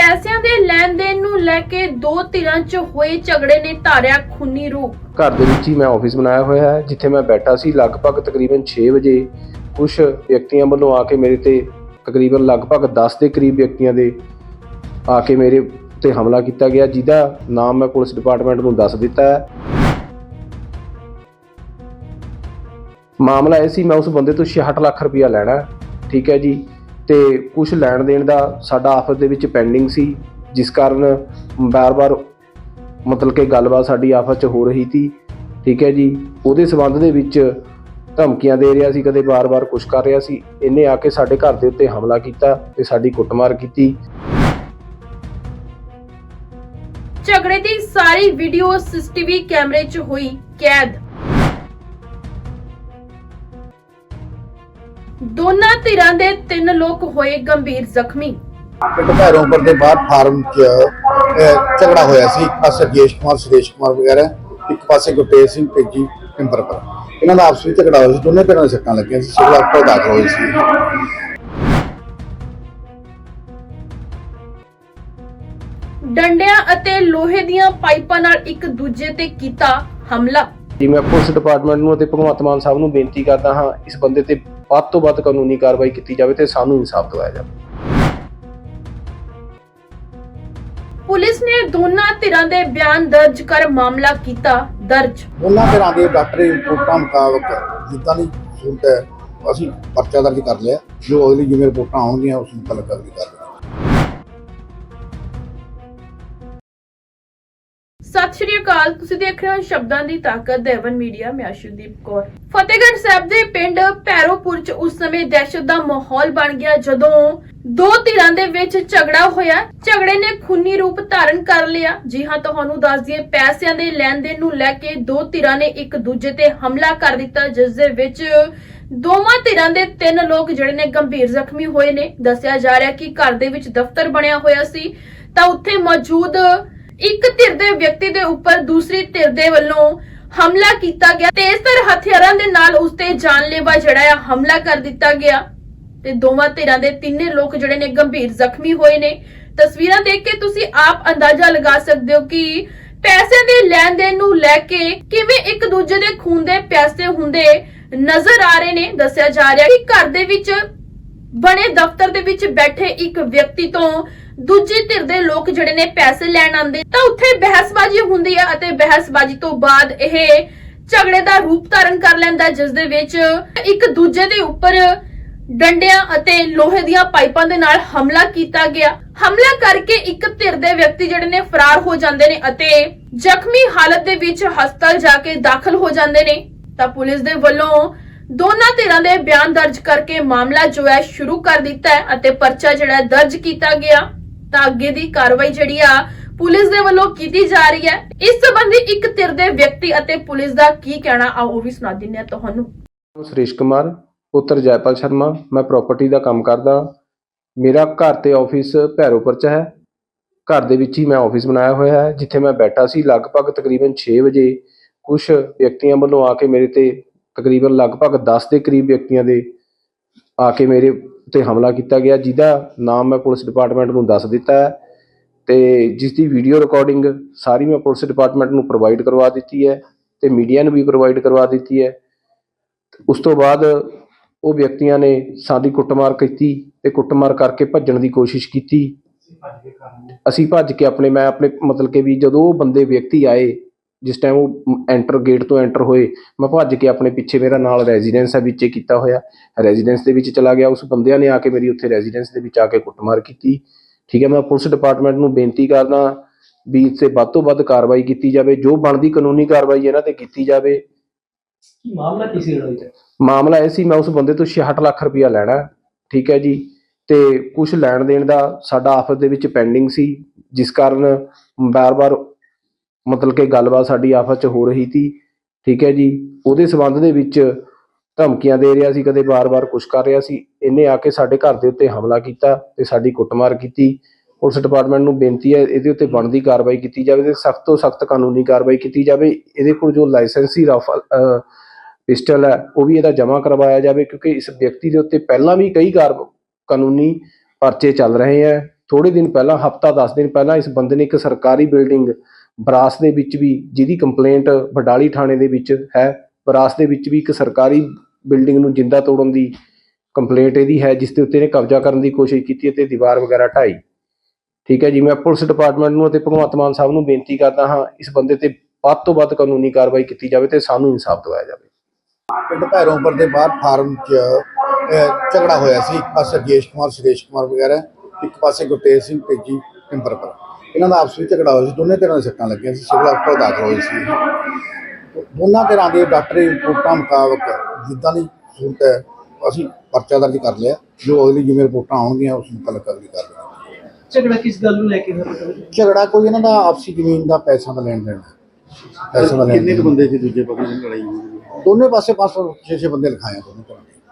ਪੈਸਿਆਂ ਦੇ ਲੈਣ ਦੇਣ ਨੂੰ ਲੈ ਕੇ ਦੋ ਧਿਰਾਂ 'ਚ ਹੋਏ ਝਗੜੇ ਨੇ ਧਾਰਿਆ ਖੂਨੀ ਰੂਪ। ਘਰ ਦੇ ਵਿੱਚ ਹੀ ਮੈਂ ਆਫਿਸ ਬਣਾਇਆ ਹੋਇਆ ਹੈ, ਜਿੱਥੇ ਮੈਂ ਬੈਠਾ ਸੀ ਲਗਭਗ ਤਕਰੀਬਨ 6 ਵਜੇ। ਕੁਝ ਵਿਅਕਤੀਆਂ ਵੱਲੋਂ ਆ ਕੇ ਮੇਰੇ ਤੇ ਤਕਰੀਬਨ ਲਗਭਗ 10 ਦੇ ਕਰੀਬ ਵਿਅਕਤੀਆਂ ਦੇ ਆ ਕੇ ਮੇਰੇ ਉੱਤੇ ਹਮਲਾ ਕੀਤਾ ਗਿਆ, ਜਿਹਦਾ ਨਾਮ ਮੈਂ ਪੁਲਿਸ ਡਿਪਾਰਟਮੈਂਟ ਨੂੰ ਦੱਸ ਦਿੱਤਾ ਹੈ। ਮਾਮਲਾ ਇਹ ਸੀ, ਮੈਂ ਉਸ ਬੰਦੇ ਤੋਂ 66 ਲੱਖ ਰੁਪਇਆ ਲੈਣਾ ਠੀਕ ਹੈ ਜੀ। ਤੇ ਕੁਝ ਲੈਣ ਦੇਣ ਦਾ ਸਾਡਾ ਆਪਸ ਦੇ ਵਿੱਚ ਪੈਂਡਿੰਗ ਸੀ, ਜਿਸ ਕਾਰਨ ਬਾਰ-ਬਾਰ ਮਤਲਬ ਕਿ ਗੱਲਬਾਤ ਸਾਡੀ ਆਪਸ 'ਚ ਹੋ ਰਹੀ ਸੀ। ਠੀਕ ਹੈ ਜੀ, ਉਹਦੇ ਸਬੰਧ ਦੇ ਵਿੱਚ ਧਮਕੀਆਂ ਦੇ ਰਿਹਾ ਸੀ, ਕਦੇ ਬਾਰ-ਬਾਰ ਕੁਛ ਕਰ ਰਿਹਾ ਸੀ। ਇਹਨੇ ਆ ਕੇ ਸਾਡੇ ਘਰ ਦੇ ਉੱਤੇ ਹਮਲਾ ਕੀਤਾ ਤੇ ਸਾਡੀ ਕੁੱਟਮਾਰ ਕੀਤੀ। ਝਗੜੇ ਦੀ ਸਾਰੀ ਵੀਡੀਓ ਸੀਸੀਟੀਵੀ ਕੈਮਰੇ 'ਚ ਹੋਈ ਕੈਦ। ਦੋਨਾਂ ਧਿਰਾਂ ਦੇ ਤਿੰਨ ਲੋਕ ਹੋਏ ਗੰਭੀਰ ਜ਼ਖਮੀ। ਪਿੰਡ ਭੈਰੋਂਪੁਰ ਦੇ ਬਾਹਰ ਫਾਰਮ 'ਚ ਅਹ, ਝਗੜਾ ਹੋਇਆ ਸੀ। ਇੱਕ ਪਾਸੇ ਰਜੇਸ਼ ਕੁਮਾਰ ਸੁਰੇਸ਼ ਕੁਮਾਰ ਵਗੈਰਾ ਇੱਕ ਪਾਸੇ ਗੁਰਤੇਜ ਸਿੰਘ ਤੇਜੀ ਪਿੰਪਰਪੁਰ। ਇਹਨਾਂ ਦਾ ਆਪਸ ਵਿੱਚ ਝਗੜਾ ਹੋਇਆ ਸੀ। ਦੋਨੇ ਪਿੰਡਾਂ ਦੇ ਸੱਟਾਂ ਲੱਗੀਆਂ ਸੀ। ਸਿਵਲ ਹਸਪਤਾਲ ਦਾਖਲ ਹੋਏ ਸੀ। ਡੰਡਿਆਂ ਅਤੇ ਲੋਹੇ ਦੀਆਂ ਪਾਈਪਾਂ ਨਾਲ ਇੱਕ ਦੂਜੇ ਤੇ ਕੀਤਾ ਹਮਲਾ। ਜੀ ਮੈਂ ਪੁਲਿਸ ਡਿਪਾਰਟਮੈਂਟ ਨੂੰ ਅਤੇ ਭਗਵੰਤ ਮਾਨ ਸਾਹਿਬ ਨੂੰ ਬੇਨਤੀ ਕਰਦਾ ਹਾਂ ਇਸ ਬੰਦੇ ਤੇ ਵੱਧ ਤੋਂ ਵੱਧ ਕਾਨੂੰਨੀ ਕਾਰਵਾਈ ਕੀਤੀ ਜਾਵੇ ਤੇ ਸਾਨੂੰ ਇਨਸਾਫ ਦਿਵਾਇਆ ਜਾਵੇ। ਪੁਲਿਸ ਨੇ ਦੋਨਾਂ ਧਿਰਾਂ ਦੇ ਬਿਆਨ ਦਰਜ ਕਰ ਮਾਮਲਾ ਕੀਤਾ ਦਰਜ। ਦੋਨਾਂ ਤਰ੍ਹਾਂ ਦੇ ਡਾਕਟਰੀ ਰਿਪੋਰਟਾਂ ਮੁਤਾਬਕ ਜਿੱਦਾਂ ਦੀ ਸਹੂਲਤ ਹੈ ਅਸੀਂ ਪਰਚਾ ਦਰਜ ਕਰ ਲਿਆ ਜੋ ਅਗਲੀ ਜਿਵੇਂ ਰਿਪੋਰਟਾਂ ਆਉਣਗੀਆਂ ਉਸ ਨੂੰ ਤਲਕ ਕਰ ਅਕਾਲ ਤੁਸੀਂ ਦੇਖ ਰਹੇ ਹੋ ਸ਼ਬਦਾਂ ਦੀ ਤਾਕਤ, ਦੇਵਨ ਮੀਡੀਆ, ਮੈਂ ਅਸ਼ੂਦੀਪ ਕੌਰ। ਫਤਿਹਗੜ੍ਹ ਸਾਹਿਬ ਦੇ ਪਿੰਡ ਭੈਰੋਪੁਰ ਚ ਉਸ ਸਮੇਂ ਦਹਿਸ਼ਤ ਦਾ ਮਾਹੌਲ ਬਣ ਗਿਆ ਜਦੋਂ ਦੋ ਧਿਰਾਂ ਦੇ ਵਿੱਚ ਝਗੜਾ ਹੋਇਆ। ਝਗੜੇ ਨੇ ਖੂਨੀ ਰੂਪ ਧਾਰਨ ਕਰ ਲਿਆ। ਜੀ ਹਾਂ, ਤੁਹਾਨੂੰ ਦੱਸ ਦਈਏ, ਪੈਸਿਆਂ ਦੇ ਲੈਣ ਦੇਣ ਨੂੰ ਲੈ ਕੇ ਦੋ ਧਿਰਾਂ ਨੇ ਇੱਕ ਦੂਜੇ ਤੇ ਹਮਲਾ ਕਰ ਦਿੱਤਾ, ਜਿਸ ਦੇ ਵਿੱਚ ਦੋਵਾਂ ਧਿਰਾਂ ਦੇ ਤਿੰਨ ਲੋਕ ਜਿਹੜੇ ਨੇ ਗੰਭੀਰ ਜ਼ਖਮੀ ਹੋਏ ਨੇ। ਦੱਸਿਆ ਜਾ ਰਿਹਾ ਕਿ ਘਰ ਦੇ ਵਿੱਚ ਦਫ਼ਤਰ ਬਣਿਆ ਹੋਇਆ ਸੀ। ਤਾਂ ਉੱਥੇ ਮੌਜੂਦ ਇੱਕ ਧਿਰ ਦੇ ਵਿਅਕਤੀ ਦੇ ਉੱਪਰ ਦੂਸਰੀ ਧਿਰ ਦੇ ਵੱਲੋਂ ਹਮਲਾ ਕੀਤਾ ਗਿਆ ਤੇਜ਼ਧਾਰ ਹਥਿਆਰਾਂ ਦੇ ਨਾਲ ਉਸ ਤੇ ਜਾਨਲੇਵਾ ਜਿਹੜਾ ਆ ਹਮਲਾ ਕਰ ਦਿੱਤਾ ਗਿਆ ਤੇ ਦੋਵਾਂ ਧਿਰਾਂ ਦੇ ਤਿੰਨੇ ਲੋਕ ਜਿਹੜੇ ਨੇ ਗੰਭੀਰ ਜ਼ਖਮੀ ਹੋਏ ਨੇ। ਤਸਵੀਰਾਂ ਦੇਖ ਕੇ ਤੁਸੀਂ ਆਪ ਅੰਦਾਜ਼ਾ ਲਗਾ ਸਕਦੇ ਹੋ ਕਿ ਪੈਸੇ ਦੇ ਲੈਣ ਦੇਣ ਨੂੰ ਲੈ ਕੇ ਕਿਵੇਂ ਇੱਕ ਦੂਜੇ ਦੇ ਖੂਨ ਦੇ ਪਿਆਸੇ ਹੁੰਦੇ ਨਜ਼ਰ ਆ ਰਹੇ ਨੇ। ਦੱਸਿਆ ਜਾ ਰਿਹਾ ਕਿ ਘਰ ਦੇ ਵਿੱਚ ਬਣੇ ਦਫ਼ਤਰ ਦੇ ਵਿੱਚ ਬੈਠੇ ਇੱਕ ਵਿਅਕਤੀ ਤੋਂ ਦੂਜੀ ਧਿਰ ਦੇ ਲੋਕ ਜਿਹੜੇ ਨੇ ਪੈਸੇ ਲੈਣ ਆਉਂਦੇ, ਤਾਂ ਉੱਥੇ ਬਹਿਸਬਾਜ਼ੀ ਹੁੰਦੀ ਹੈ ਅਤੇ ਬਹਿਸਬਾਜ਼ੀ ਤੋਂ ਬਾਅਦ ਇਹ ਝਗੜੇ ਦਾ ਰੂਪ ਧਾਰਨ ਕਰ ਲੈਂਦਾ ਜਿਸ ਦੇ ਵਿੱਚ ਇੱਕ ਦੂਜੇ ਦੇ ਉੱਪਰ ਡੰਡਿਆਂ ਅਤੇ ਲੋਹੇ ਦੀਆਂ ਪਾਈਪਾਂ ਦੇ ਨਾਲ ਹਮਲਾ ਕੀਤਾ ਗਿਆ। ਹਮਲਾ ਕਰਕੇ ਇੱਕ ਧਿਰ ਦੇ ਵਿਅਕਤੀ ਜਿਹੜੇ ਨੇ ਫਰਾਰ ਹੋ ਜਾਂਦੇ ਨੇ ਅਤੇ ਜ਼ਖਮੀ ਹਾਲਤ ਦੇ ਵਿੱਚ ਹਸਪਤਾਲ ਜਾ ਕੇ ਦਾਖਲ ਹੋ ਜਾਂਦੇ ਨੇ। ਤਾਂ ਪੁਲਿਸ ਦੇ ਵੱਲੋਂ ਦੋਨਾਂ ਧਿਰਾਂ ਦੇ ਬਿਆਨ ਦਰਜ ਕਰਕੇ ਮਾਮਲਾ ਜੋ ਹੈ ਸ਼ੁਰੂ ਕਰ ਦਿੱਤਾ ਹੈ ਅਤੇ ਪਰਚਾ ਜਿਹੜਾ ਦਰਜ ਕੀਤਾ ਗਿਆ। ਤਾਂ ਅੱਗੇ ਦੀ ਕਾਰਵਾਈ ਜਿਹੜੀ ਆ ਪੁਲਿਸ ਦੇ ਵੱਲੋਂ ਕੀਤੀ ਜਾ ਰਹੀ ਹੈ। ਇਸ ਸੰਬੰਧੀ ਇੱਕ ਧਿਰ ਦੇ ਵਿਅਕਤੀ ਅਤੇ ਪੁਲਿਸ ਦਾ ਕੀ ਕਹਿਣਾ ਆ ਉਹ ਵੀ ਸੁਣਾ ਦਿੰਦੇ ਆ ਤੁਹਾਨੂੰ। ਸੁਰੇਸ਼ ਕੁਮਾਰ, ਪੁੱਤਰ ਜੈਪਾਲ ਸ਼ਰਮਾ। ਮੈਂ ਪ੍ਰਾਪਰਟੀ ਦਾ ਕੰਮ ਕਰਦਾ। ਮੇਰਾ ਘਰ ਤੇ ਆਫਿਸ ਭੈਰੋਪੁਰ ਚ ਹੈ। ਘਰ ਦੇ ਵਿੱਚ ਹੀ ਮੈਂ ਆਫਿਸ ਬਣਾਇਆ ਹੋਇਆ ਹੈ, ਜਿੱਥੇ ਮੈਂ ਬੈਠਾ ਸੀ ਲਗਭਗ ਤਕਰੀਬਨ 6 ਵਜੇ। ਕੁਝ ਵਿਅਕਤੀਆਂ ਵੱਲੋਂ ਆ ਕੇ ਮੇਰੇ ਤੇ ਤਕਰੀਬਨ ਲਗਭਗ 10 ਦੇ ਕਰੀਬ ਵਿਅਕਤੀਆਂ ਦੇ ਆ ਕੇ ਮੇਰੇ ਉੱਤੇ ਹਮਲਾ ਕੀਤਾ ਗਿਆ, ਜਿਹਦਾ ਨਾਮ ਮੈਂ ਪੁਲਿਸ ਡਿਪਾਰਟਮੈਂਟ ਨੂੰ ਦੱਸ ਦਿੱਤਾ ਹੈ ਤੇ ਜਿਸ ਦੀ ਵੀਡੀਓ ਰਿਕਾਰਡਿੰਗ ਸਾਰੀ ਮੈਂ ਪੁਲਿਸ ਡਿਪਾਰਟਮੈਂਟ ਨੂੰ ਪ੍ਰੋਵਾਈਡ ਕਰਵਾ ਦਿੱਤੀ ਹੈ ਤੇ ਮੀਡੀਆ ਨੂੰ ਵੀ ਪ੍ਰੋਵਾਈਡ ਕਰਵਾ ਦਿੱਤੀ ਹੈ। ਉਸ ਤੋਂ ਬਾਅਦ ਉਹ ਵਿਅਕਤੀਆਂ ਨੇ ਸਾਡੀ ਕੁੱਟਮਾਰ ਕੀਤੀ ਤੇ ਕੁੱਟਮਾਰ ਕਰਕੇ ਭੱਜਣ ਦੀ ਕੋਸ਼ਿਸ਼ ਕੀਤੀ। ਅਸੀਂ ਭੱਜ ਕੇ ਆਪਣੇ, ਮੈਂ ਆਪਣੇ ਮਤਲਬ ਕਿ ਵੀ ਜਦੋਂ ਉਹ ਬੰਦੇ ਵਿਅਕਤੀ ਆਏ ਜਿਸ ਟਾਈਮ ਉਹ ਐਂਟਰ ਗੇਟ ਤੋਂ ਐਂਟਰ ਹੋਏ ਮੈਂ ਭੱਜ ਕੇ ਆਪਣੇ ਪਿੱਛੇ ਮੇਰਾ ਨਾਲ ਰੈਜ਼ੀਡੈਂਸ ਹੈ ਵਿੱਚੇ ਕੀਤਾ ਹੋਇਆ। ਰੈਜ਼ੀਡੈਂਸ ਦੇ ਵਿੱਚ ਚਲਾ ਗਿਆ ਉਸ ਬੰਦਿਆਂ ਨੇ ਆ ਕੇ ਮੇਰੀ ਉੱਥੇ ਰੈਜ਼ੀਡੈਂਸ ਦੇ ਵਿੱਚ ਆ ਕੇ ਕੁੱਟਮਾਰ ਕੀਤੀ। ਠੀਕ ਹੈ ਮੈਂ ਪੁਲਿਸ ਡਿਪਾਰਟਮੈਂਟ ਨੂੰ ਬੇਨਤੀ ਕਰਦਾ ਵੀ ਇਸ ਤੇ ਵੱਧ ਤੋਂ ਵੱਧ ਕਾਰਵਾਈ ਕੀਤੀ ਜਾਵੇ ਜੋ ਬਣਦੀ ਕਾਨੂੰਨੀ ਕਾਰਵਾਈ ਇਹਨਾਂ ਤੇ ਕੀਤੀ ਜਾਵੇ। ਕੀ ਮਾਮਲਾ ਕੀ ਸੀ ਲੜਾਈ ਦਾ ਮਾਮਲਾ ਇਹ ਸੀ ਮੈਂ ਉਸ ਬੰਦੇ ਤੋਂ 66 ਲੱਖ ਰੁਪਇਆ ਲੈਣਾ ਠੀਕ ਹੈ ਜੀ ਤੇ ਕੁਝ ਲੈਣ ਦੇਣ ਦਾ ਸਾਡਾ ਆਪਸ ਦੇ ਵਿੱਚ ਪੈਂਡਿੰਗ ਸੀ ਜਿਸ ਕਾਰਨ ਬਾਰ-ਬਾਰ ਮਤਲਬ ਕਿ ਗੱਲਬਾਤ ਸਾਡੀ ਆਪਸ 'ਚ ਹੋ ਰਹੀ ਸੀ ਠੀਕ ਹੈ ਜੀ। ਉਹਦੇ ਸਬੰਧ ਦੇ ਵਿੱਚ ਧਮਕੀਆਂ ਦੇ ਰਿਹਾ ਸੀ ਕਦੇ ਬਾਰ-ਬਾਰ ਕੁਛ ਕਰ ਰਿਹਾ ਸੀ। ਇਹਨੇ ਆ ਕੇ ਸਾਡੇ ਘਰ ਦੇ ਉੱਤੇ ਹਮਲਾ ਕੀਤਾ ਤੇ ਸਾਡੀ ਕੁੱਟਮਾਰ ਕੀਤੀ। ਪੁਲਿਸ ਡਿਪਾਰਟਮੈਂਟ ਨੂੰ ਬੇਨਤੀ ਹੈ ਇਹਦੇ ਉੱਤੇ ਬਣਦੀ ਕਾਰਵਾਈ ਕੀਤੀ ਜਾਵੇ ਤੇ ਸਖਤ ਤੋਂ ਸਖਤ ਕਾਨੂੰਨੀ ਕਾਰਵਾਈ ਕੀਤੀ ਜਾਵੇ। ਇਹਦੇ ਕੋਲ ਜੋ ਲਾਇਸੈਂਸੀ ਰਾਫਲ ਅਹ, ਪਿਸਟਲ ਹੈ ਉਹ ਵੀ ਇਹਦਾ ਜਮ੍ਹਾਂ ਕਰਵਾਇਆ ਜਾਵੇ ਕਿਉਂਕਿ ਇਸ ਵਿਅਕਤੀ ਦੇ ਉੱਤੇ ਪਹਿਲਾਂ ਵੀ ਕਈ ਕਾਰ ਕਾਨੂੰਨੀ ਪਰਚੇ ਚੱਲ ਰਹੇ ਹੈ। ਥੋੜੇ ਦਿਨ ਪਹਿਲਾਂ ਹਫਤਾ 10 ਦਿਨ ਪਹਿਲਾਂ ਇਸ ਬੰਦੇ ਨੇ ਇੱਕ ਸਰਕਾਰੀ ਬਿਲਡਿੰਗ ਬਰਾਸ ਦੇ ਵਿੱਚ ਵੀ ਜਿਹਦੀ ਕੰਪਲੇਂਟ ਬਡਾਲੀ ਥਾਣੇ ਦੇ ਵਿੱਚ ਹੈ, ਬਰਾਸ ਦੇ ਵਿੱਚ ਵੀ ਇੱਕ ਸਰਕਾਰੀ ਬਿਲਡਿੰਗ ਨੂੰ ਜਿੰਦਾ ਤੋੜਨ ਦੀ ਕੰਪਲੇਂਟ ਇਹਦੀ ਹੈ, ਜਿਸ ਦੇ ਉੱਤੇ ਇਹਨੇ ਕਬਜ਼ਾ ਕਰਨ ਦੀ ਕੋਸ਼ਿਸ਼ ਕੀਤੀ ਅਤੇ ਦੀਵਾਰ ਵਗੈਰਾ ਢਾਈ। ਠੀਕ ਹੈ ਜੀ, ਮੈਂ ਪੁਲਿਸ ਡਿਪਾਰਟਮੈਂਟ ਨੂੰ ਅਤੇ ਭਗਵੰਤ ਮਾਨ ਸਾਹਿਬ ਨੂੰ ਬੇਨਤੀ ਕਰਦਾ ਹਾਂ, ਇਸ ਬੰਦੇ ਤੇ ਵੱਧ ਤੋਂ ਵੱਧ ਕਾਨੂੰਨੀ ਕਾਰਵਾਈ ਕੀਤੀ ਜਾਵੇ ਤੇ ਸਾਨੂੰ ਇਨਸਾਫ ਦਿਵਾਇਆ ਜਾਵੇ। ਪਿੰਡ ਭੈਰੋਂਪੁਰ ਦੇ ਬਾਹਰ ਫਾਰਮ 'ਚ ਝਗੜਾ ਹੋਇਆ ਸੀ। ਇੱਕ ਪਾਸੇ ਰਜੇਸ਼ ਕੁਮਾਰ, ਸੁਰੇਸ਼ ਕੁਮਾਰ ਵਗੈਰਾ, ਇੱਕ ਪਾਸੇ ਗੁਰਤੇਜ ਸਿੰਘ ਤੇਜੀ ਟਿੰਬਰਪੁਰ ਇਹਨਾਂ ਦਾ ਆਪਸ ਵਿੱਚ ਝਗੜਾ ਹੋਇਆ ਸੀ ਦੋਨੇ ਧਿਰਾਂ ਦੇ ਸੱਟਾਂ ਲੱਗੀਆਂ ਸੀ ਸਿਵਲ ਹਸਪਤਾਲ ਦਾਖਲ ਹੋਏ ਸੀ। ਦੋਨਾਂ ਧਿਰਾਂ ਦੇ ਡਾਕਟਰੀ ਰਿਪੋਰਟਾਂ ਮੁਤਾਬਕ ਜਿੱਦਾਂ ਦੀ ਸੂਰਤ ਹੈ ਅਸੀਂ ਪਰਚਾ ਦਰਜ ਕਰ ਲਿਆ ਜੋ ਅਗਲੀ ਜਿਵੇਂ ਰਿਪੋਰਟਾਂ ਆਉਣਗੀਆਂ ਉਸ ਮੁਤਲਕ ਅਗਲੀ ਕਰ ਲਾਂਗੇ। ਝਗੜਾ ਕਿਸ ਗੱਲ ਨੂੰ ਲੈ ਕੇ ਹੋਇਆ? ਝਗੜਾ ਕੋਈ ਇਹਨਾਂ ਦਾ ਆਪਸੀ ਜ਼ਮੀਨ ਦਾ ਪੈਸਾ ਦਾ ਲੈਣ ਦੇਣ। ਪੈਸਾ ਦਾ ਲੈਣ ਕਿੰਨੇ ਕੁ ਬੰਦੇ ਸੀ ਦੂਜੇ ਪੱਖ ਦੀ ਲੜਾਈ ਦੋਨੇ ਪਾਸੇ 500 600 ਬੰਦੇ ਲਿਖਾਏ ਦੋਨੇ ਤਰ੍ਹਾਂ